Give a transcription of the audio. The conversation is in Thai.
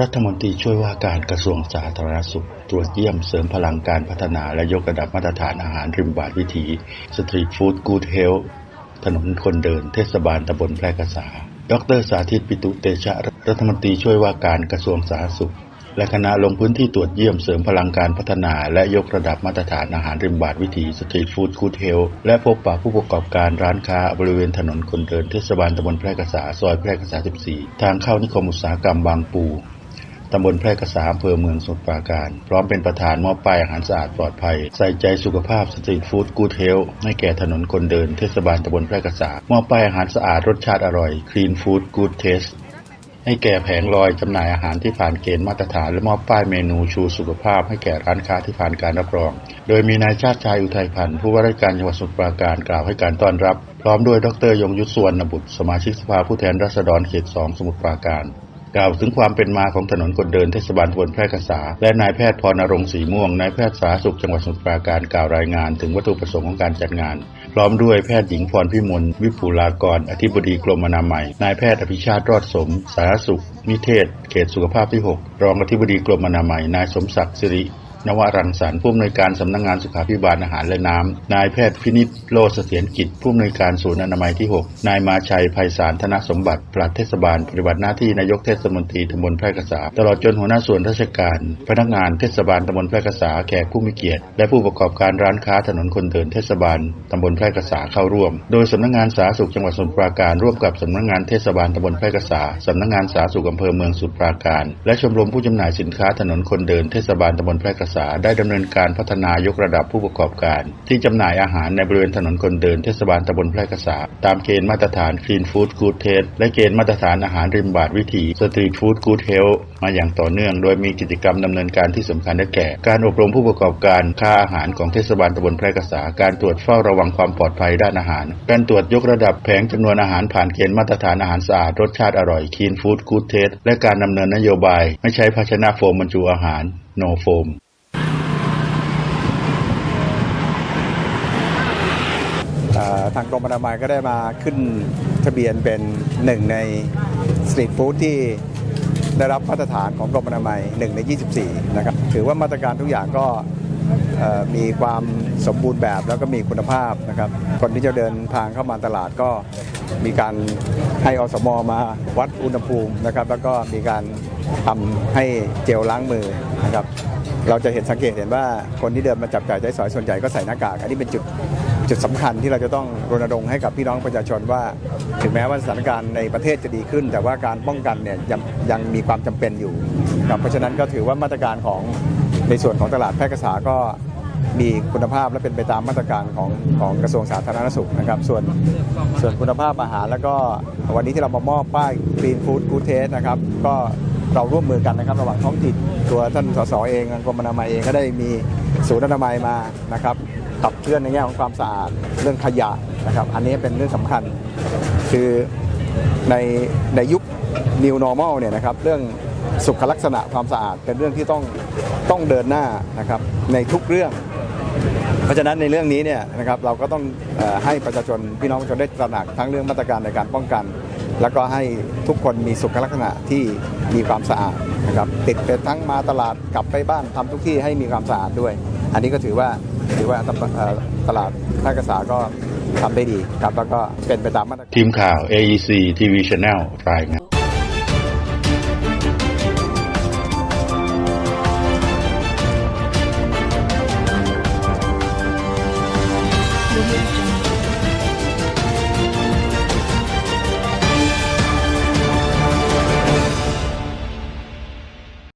รัฐมนตรีช่วยว่าการกระทรวงสาธารณสุข ตรวจเยี่ยมเสริมพลังการพัฒนาและยกระดับมาตรฐานอาหารริมบาทวิถี สตรีทฟู้ดกู d เฮลถนนคนเดินเทศบาลตำบลแพร่กษา ดรสาธิตปิตุเตชะ รัฐมนตรีช่วยว่าการกระทรวงสาธารณสุข และคณะลงพื้นที่ตรวจเยี่ยมเสริมพลังการพัฒนา และยกระดับมาตรฐานอาหารริมบาทวิถีสตรีทฟู้ดกูดเฮลและพบปะผู้ประกอบการร้านค้าบริเวณถนนคนเดินเทศบาลตำบลแพร่กษาซอยแพร่กษา 14 ทางเข้านิคมอุตสาหกรรมบางปูำบลแพร่กษาอำเภอเมืองสมุทรปราการ พร้อมเป็นประธานมอบป้ายอาหารสะอาดปลอดภัย ใส่ใจสุขภาพสตรีทฟู้ดกูดเฮลให้แก่ถนนคนเดินเทศบาลตำบลแพร่กษามอบป้ายอาหารสะอาดรสชาติอร่อยคลีนฟู้ดกูดเทสให้แก่แผงลอยจำหน่ายอาหารที่ผ่านเกณฑ์มาตรฐาน และมอบป้ายเมนูชูสุขภาพให้แก่ร้านค้าที่ผ่านการรับรอง โดยมีนายชาติชายอุทัยพันธ์ผู้ว่าราชการจังหวัดสมุทรปราการกล่าวให้การต้อนรับ พร้อมด้วยดรยงยุทธสวนบุตร สมาชิกสภาผู้แทนราษฎรเขตสองสมุทรปราการ กล่าวถึงความเป็นมาของถนนคนเดินเทศบาลตำบลแพร่กษา และนายแพทย์พรณรงค์ศรีม่วงนายแพทย์สาธารณสุขจังหวัดสมุทรปราการกล่าวรายงาน ถึงวัตถุประสงค์ของการจัดงาน พร้อมด้วยแพทย์หญิงพรพิมลวิปุลากร อธิบดีกรมอนามัยนายแพทย์อภิชาติรอดสม สาธารณสุข นิเทศ เขตสุขภาพที่ 6 รองอธิบดีกรมอนามัยนายสมศักดิ์สิริ นวรังสรรค์ผู้อำนวยการสำนักงงานสุขาภิบาลอาหารและน้ำ นายแพทย์พินิจโลเสถียรกิจ ผู้อำนวยการศูนย์อนามัยที่ 6 นายมาชัยไพศาลธนสมบัติ ปลัดเทศบาล ปฏิบัติหน้าที่นายกเทศมนตรีตำบลแพร่กษา ตลอดจนหัวหน้าส่วนราชการ พนักงานเทศบาลตำบลแพร่กษาแขกผู้มีเกียรติ และผู้ประกอบการร้านค้าถนนคนเดินเทศบาลตำบลแพร่กษาเข้าร่วม โดยสำนักงานสาธารณสุขจังหวัดสมุทรปราการร่วมกับสำนักงานเทศบาลตำบลแพร่กษาสำนักงานสาธารณสุขอำเภอเมืองสมุทรปราการ และชมรมผู้จำหน่ายสินค้าถนนคนเดินเทศบาลตำบลแพร่กษาได้ดำเนินการพัฒนายกระดับผู้ประกอบการ ที่จำหน่ายอาหารในบริเวณถนนคนเดินเทศบาลตำบลแพร่กษา ตามเกณฑ์มาตรฐาน Clean Food Good Taste และเกณฑ์มาตรฐานอาหารริมบาทวิถี Street Food Good Health มาอย่างต่อเนื่อง โดยมีกิจกรรมดำเนินการที่สำคัญได้แก่ การอบรมผู้ประกอบการค่าอาหารของเทศบาลตำบลแพร่กษา การตรวจเฝ้าระวังความปลอดภัยด้านอาหาร การตรวจยกระดับแผงจำนวนอาหารผ่านเกณฑ์มาตรฐานอาหารสะอาดรสชาติอร่อย Clean Food Good Taste และการดำเนินนโยบาย ไม่ใช้ภาชนะโฟมบรรจุอาหาร No Foam เอ่อ ทางกรมอนามัยก็ได้มาขึ้นทะเบียนเป็นหนึ่งในสตรีทฟู้ดที่ได้รับมาตรฐานของกรมอนามัย1ใน 24 นะครับ ถือว่ามาตรการทุกอย่างก็มีความสมบูรณ์แบบแล้วก็มีคุณภาพนะครับ คนที่จะเดินทางเข้ามาตลาดก็มีการให้อสมมาวัดอุณหภูมินะครับ แล้วก็มีการทำให้เจลล้างมือนะครับ เราจะเห็นสังเกตเห็นว่าคนที่เดินมาจับจ่ายใช้สอยส่วนใหญ่ก็ใส่หน้ากาก อันนี้เป็นจุด จุดสำคัญที่เราจะต้องรณรงค์ให้กับพี่น้องประชาชนว่า ถึงแม้ว่าสถานการณ์ในประเทศจะดีขึ้น แต่ว่าการป้องกันเนี่ยยังยังมีความจำเป็นอยู่ครับเพราะฉะนั้นก็ถือว่ามาตรการของในส่วนของตลาดแพร่กษาก็มีคุณภาพและเป็นไปตามมาตรการของของกระทรวงสาธารณสุขนะครับ ส่วนส่วนคุณภาพอาหารแล้วก็วันนี้ที่เรามามอบป้าย Clean Food Good Taste นะครับ ก็เราร่วมมือกันนะครับ ระหว่างท้องถิ่นตัวท่านสสเองกรมอนามัยเองก็ได้มีศูนย์อนามัยมานะครับ ขับเคลื่อนในแง่ของความสะอาดเรื่องขยะนะครับ อันนี้เป็นเรื่องสำคัญ คือในในยุค New Normal เนี่ยนะครับ เรื่องสุขลักษณะความสะอาดเป็นเรื่องที่ต้องต้องเดินหน้านะครับในทุกเรื่อง เพราะฉะนั้นในเรื่องนี้เนี่ยนะครับเราก็ต้องอให้ประชาชนพี่น้องประชาชนได้ตระหนักทั้งเรื่องมาตรการในการป้องกัน แล้วก็ให้ทุกคนมีสุขลักษณะที่มีความสะอาดนะครับติดไปทั้งมาตลาดกลับไปบ้านทำทุกที่ให้มีความสะอาดด้วย อันนี้ก็ถือว่า ถือว่าตตลาดท่ากษาก็ทำได้ดีครับ แล้วก็เป็นไปตามมาตรการทีมข่าว AEC TV Channel รายงาน